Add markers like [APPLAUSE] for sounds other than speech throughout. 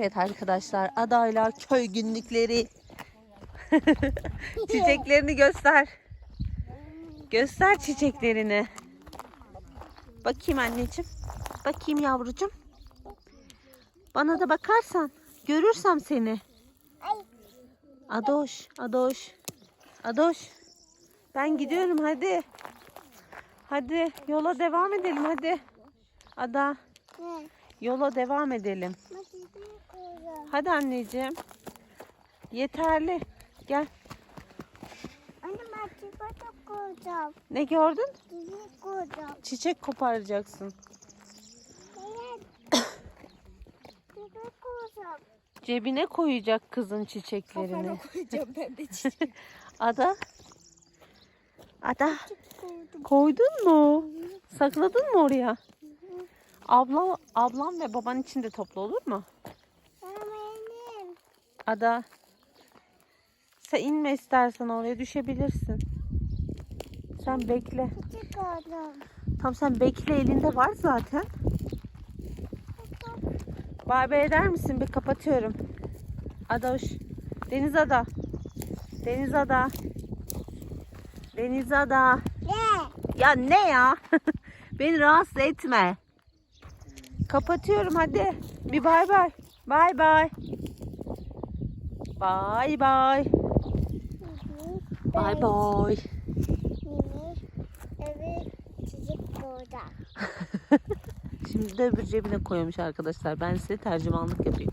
Evet arkadaşlar adayla köy günlükleri. [LAUGHS] Çiçeklerini göster. Göster çiçeklerini. Bakayım anneciğim. Bakayım yavrucuğum. Bana da bakarsan görürsem seni. Adoş, Adoş. Adoş. Ben gidiyorum hadi. Hadi yola devam edelim hadi. Ada yola devam edelim. Hadi anneciğim. Yeterli. Gel. Anne ben çikolata koyacağım. Ne gördün? Çikolata koyacağım. Çiçek koparacaksın. Evet. Çikolata koyacağım. Cebine koyacak kızın çiçeklerini. koyacağım ben de çikolata [LAUGHS] Ada. Ada. Koydun mu? Sakladın mı oraya? Abla, ablam ve baban için de topla olur mu? Ada. Sen inme istersen oraya düşebilirsin. Sen bekle. Küçük koydum. Tamam sen bekle elinde var zaten. Bay bay eder misin? Bir kapatıyorum. Ada hoş. Deniz Ada. Deniz Ada. Deniz Ada. Ne? Ya ne ya? [LAUGHS] Beni rahatsız etme. Kapatıyorum hadi. Bir bay bay. Bay bay. Bay bay. Bay bay. Şimdi de öbür cebine koymuş arkadaşlar. Ben size tercümanlık yapayım.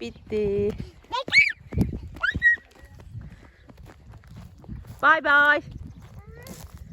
Bitti. Bay bay.